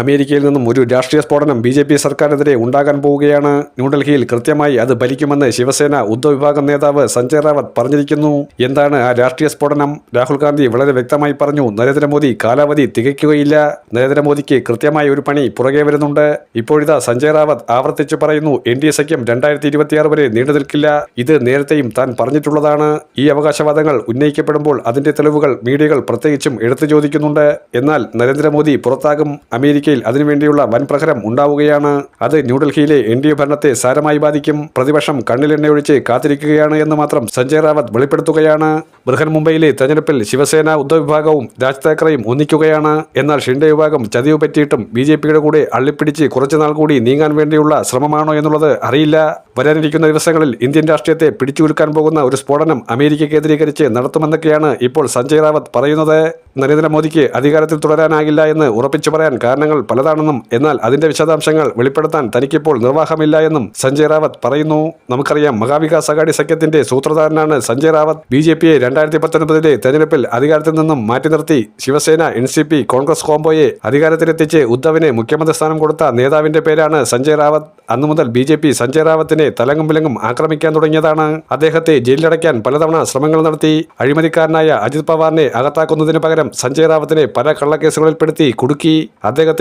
അമേരിക്കയിൽ നിന്നും ഒരു രാഷ്ട്രീയ സ്ഫോടനം ബി ജെ പി സർക്കാരിനെതിരെ ഉണ്ടാകാൻ പോവുകയാണ്. ന്യൂഡൽഹിയിൽ കൃത്യമായി അത് ഭരിക്കുമെന്ന് ശിവസേന ഉദ്ധവ് വിഭാഗം നേതാവ് സഞ്ജയ് റാവത്ത് പറഞ്ഞിരിക്കുന്നു. എന്താണ് ആ രാഷ്ട്രീയ സ്ഫോടനം? രാഹുൽ ഗാന്ധി വളരെ വ്യക്തമായി പറഞ്ഞു നരേന്ദ്രമോദി കാലാവധി തികയ്ക്കുകയില്ല. നരേന്ദ്രമോദിക്ക് കൃത്യമായ ഒരു പണി പുറകെ വരുന്നുണ്ട്. ഇപ്പോഴിതാ സഞ്ജയ് റാവത്ത് ആവർത്തിച്ച് പറയുന്നു എൻ ഡി എ സഖ്യം രണ്ടായിരത്തി ഇരുപത്തിയാറ് വരെ നീണ്ടു നിൽക്കില്ല. ഇത് നേരത്തെയും താൻ പറഞ്ഞിട്ടുള്ളതാണ്. ഈ അവകാശവാദങ്ങൾ ഉന്നയിക്കപ്പെടുമ്പോൾ അതിന്റെ തെളിവുകൾ മീഡിയകൾ പ്രത്യേകിച്ചും എടുത്തു ചോദിക്കുന്നുണ്ട്. എന്നാൽ നരേന്ദ്രമോദി പുറത്താകും. അമേരിക്കയിൽ അതിനുവേണ്ടിയുള്ള വൻ പ്രഹരം ഉണ്ടാവുകയാണ്. അത് ന്യൂഡൽഹിയിലെ എൻ ഡി എ ഭരണത്തെ സാരമായി ബാധിക്കും. പ്രതിപക്ഷം കണ്ണിലെണ്ണയൊഴിച്ച് കാത്തിരിക്കുകയാണ് എന്ന് മാത്രം സഞ്ജയ് റാവത്ത് വെളിപ്പെടുത്തുകയാണ്. ബൃഹൻ മുംബൈയിലെ തെരഞ്ഞെടുപ്പിൽ ശിവസേന ഉദ്ധവ് വിഭാഗവും രാജ് താക്കറെയും ഒന്നിക്കുകയാണ്. എന്നാൽ ഷിൻഡെ വിഭാഗം ചതിവ് പറ്റിയിട്ടും ബി ജെ പിയുടെ കൂടെ അള്ളിപ്പിടിച്ച് കുറച്ചുനാൾ കൂടി നീങ്ങാൻ വേണ്ടിയുള്ള ശ്രമമാണോ എന്നുള്ളത് അറിയില്ല. വരാനിരിക്കുന്ന ദിവസങ്ങളിൽ ഇന്ത്യൻ രാഷ്ട്രീയത്തെ പിടിച്ചുകൊടുക്കാൻ പോകുന്ന ഒരു സ്ഫോടനം അമേരിക്ക കേന്ദ്രീകരിച്ച് നടത്തുമെന്നൊക്കെയാണ് ഇപ്പോൾ സഞ്ജയ് റാവത്ത് പറയുന്നത്. നരേന്ദ്രമോദിക്ക് അധികാരത്തിൽ തുടരാനാകില്ല എന്ന് ഉറപ്പിച്ചു പറയാൻ കാരണങ്ങൾ പലതാണെന്നും എന്നാൽ അതിന്റെ വിശദാംശങ്ങൾ വെളിപ്പെടുത്താൻ തനിക്കിപ്പോൾ നിർവാഹമില്ല എന്നും സഞ്ജയ് റാവത്ത് പറയുന്നു. നമുക്കറിയാം മഹാവികാസ് അഘാടി സഖ്യത്തിന്റെ സൂത്രധാരനാണ് സഞ്ജയ് റാവത്ത്. ബി ജെ പിയെ രണ്ടായിരത്തി പത്തൊൻപതിലെ തെരഞ്ഞെടുപ്പിൽ അധികാരത്തിൽ നിന്നും മാറ്റി നിർത്തി Shiv Sena N C P Congress കോംബോയെ അധികാരത്തിലെത്തിച്ച് ഉദ്ധവിന് മുഖ്യമന്ത്രി സ്ഥാനം കൊടുത്ത നേതാവിന്റെ പേരാണ് സഞ്ജയ് റാവത്ത്. അന്നു മുതൽ ബി ജെ പി സഞ്ജയ് റാവത്തിനെ തലങ്ങും വിലങ്ങും ആക്രമിക്കാൻ തുടങ്ങിയതാണ്. അദ്ദേഹത്തെ ജയിലിലടയ്ക്കാൻ പലതവണ ശ്രമങ്ങൾ നടത്തി. അഴിമതിക്കാരനായ അജിത് പവാറിനെ അകത്താക്കുന്നതിന് പകരം സഞ്ജയ് റാവത്തിനെ പല കള്ളക്കേസുകളിൽപ്പെടുത്തി കുടുക്കി.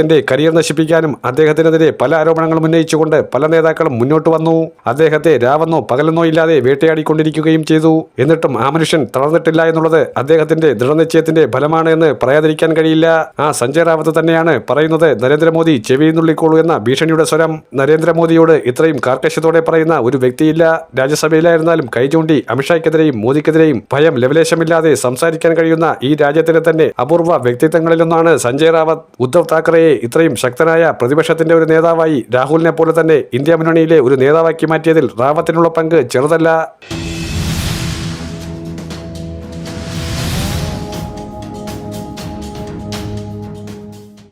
അദ്ദേഹത്തിന്റെ കരിയർ നശിപ്പിക്കാനും അദ്ദേഹത്തിനെതിരെ പല ആരോപണങ്ങളും ഉന്നയിച്ചുകൊണ്ട് പല നേതാക്കളും മുന്നോട്ട് വന്നു. അദ്ദേഹത്തെ രാവെന്നോ പകലെന്നോ ഇല്ലാതെ വേട്ടയാടിക്കൊണ്ടിരിക്കുകയും ചെയ്തു. എന്നിട്ടും ആ മനുഷ്യൻ തളർന്നിട്ടില്ല എന്നുള്ളത് അദ്ദേഹത്തിന്റെ ദൃഢനിശ്ചയത്തിന്റെ ഫലമാണ് എന്ന് പറയാതിരിക്കാൻ കഴിയില്ല. ആ സഞ്ജയ് റാവത്ത് തന്നെയാണ് പറയുന്നത് നരേന്ദ്രമോദി ചെവിയുന്നുള്ളിക്കോളൂ എന്ന ഭീഷണിയുടെ സ്വരം. നരേന്ദ്രമോദിയോട് ഇത്രയും കാർക്കശ്യത്തോടെ പറയുന്ന ഒരു വ്യക്തിയില്ല. രാജ്യസഭയിലായിരുന്നാലും കൈചൂണ്ടി അമിത്ഷായ്ക്കെതിരെയും മോദിക്കെതിരെയും ഭയം ലവലേശമില്ലാതെ സംസാരിക്കാൻ കഴിയുന്ന ഈ രാജ്യത്തിന്റെ തന്നെ അപൂർവ വ്യക്തിത്വങ്ങളിലൊന്നാണ് സഞ്ജയ് റാവത്ത്. ഉദ്ധവ് താക്കറെയെ ഇത്രയും ശക്തനായ പ്രതിപക്ഷത്തിന്റെ ഒരു നേതാവായി രാഹുലിനെ പോലെ തന്നെ ഇന്ത്യ മുന്നണിയിലെ ഒരു നേതാവാക്കി മാറ്റിയതിൽ റാവത്തിനുള്ള പങ്ക് ചെറുതല്ല.